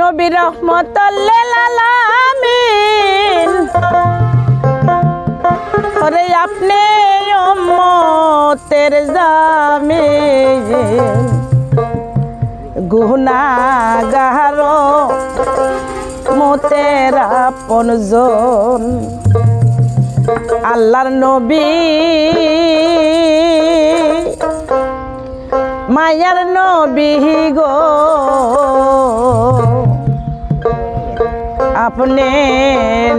নবী রহমতুল্লিল আলামিন ওরে আপনি উম্মতের জামিন গুনাগার মতের আপনজন আল্লাহর নবী। মায়ার নবী গো। আপনি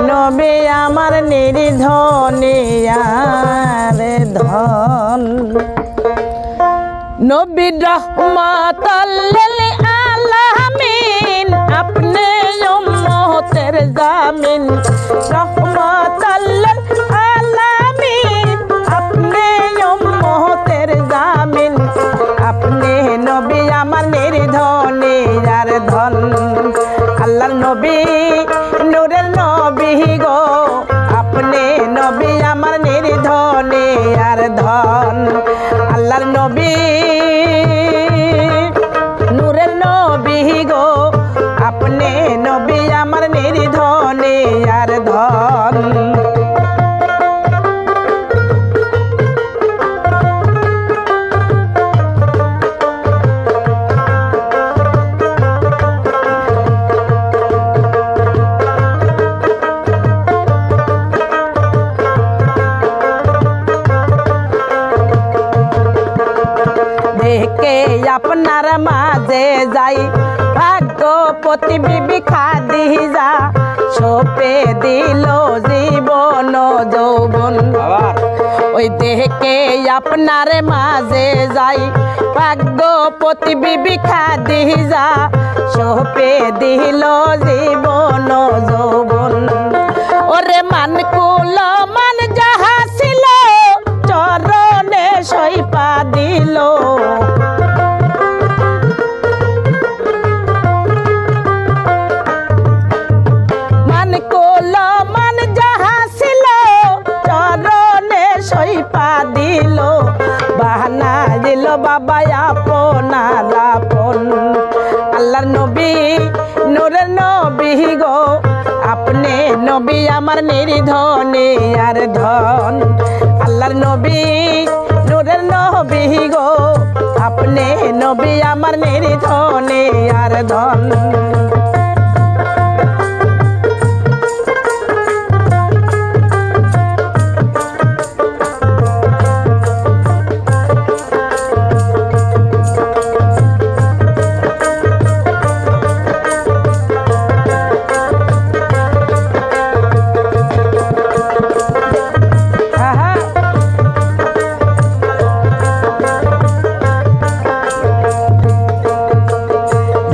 নবী আমার নির্ধনিয়ার ধন। নবী রহমতাল্লিল আলামিন, আপনি উম্মতের জামিন। রহমতাল্লিল আলামিন, আপনি উম্মতের জামিন। আপনি নবী আমার নির্ধনী আর ধন। নবী গো যাই ভাগ্যপতি বিবি খাদি যা সোপে দিল জীবন যৌবন। ওই দেখে আপনার মাঝে যাই। ভাগ্যপতি বিবি খাদি যা সোপে দিল জীবন যৌবন। ওরে মান কুল মান যাহা ছিল চরণে সইপা দিল। নবী আমার নির্ধনে আর ধন। আল্লাহর নবী, নূরের নবী গো। আপনি নবী আমার নির্ধনে আর ধন।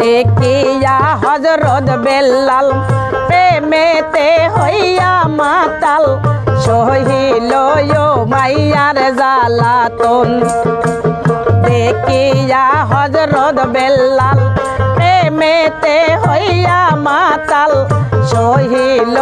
দেখিয়া হজরত বেল্লাল প্রেমেতে হইয়া মাতাল, সহিল মাইয়ার জালাতন দেখিয়া হজরত বেল্লাল প্রেমেতে হইয়া মাতাল, সহিল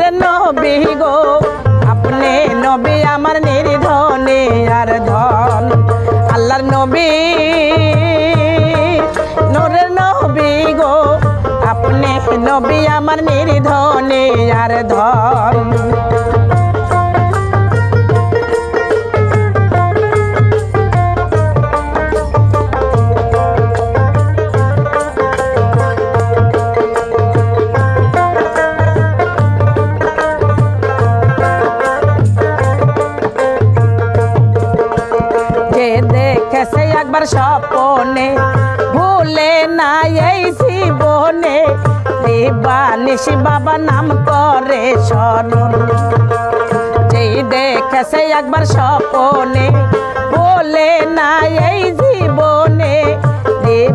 নোরে নবী গো। আপনি নবী আমার নির্ধনে আর ধন। আল্লাহর নবী নোরে নবী গো। আপনি নবী আমার নির্ধনে আর ধন। দেখেছে একবার স্বপনে। ভুলে না এই জীবনে। দিবানিসি বাবা নাম করে স্মরণ। যেই দেখেছে একবার স্বপনে। ভুলে না এই জীবনে।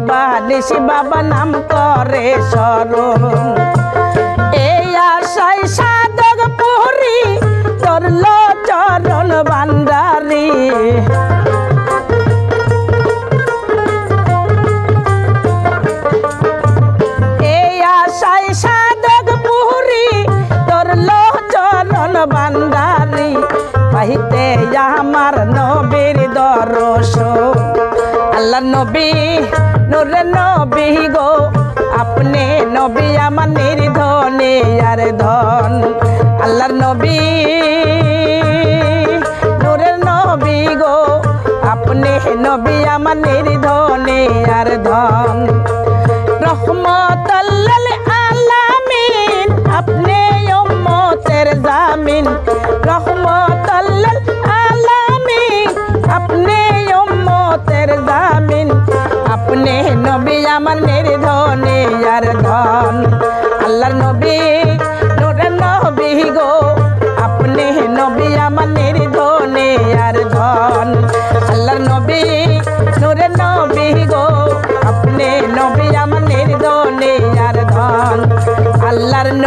বালিশি বাবা নাম করে স্মরণ। পাইতে আমার নবীর দর্শন আল্লাহ নবী, নুরে নবী গো, আপনি নবী আমার নির্ধনে আর ধন। আল্লাহর নবী, নুরে নবী গো, আপনি নবী আমার নির্ধনে আর ধন। রহমতাল্লাল আলামিন, আপনি জামিন। রহমতাল্লাল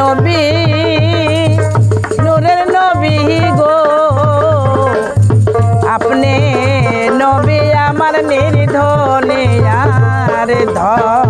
নবী নূরের নবী গো। আপনি নবী আমার নির্ধনে আর ধর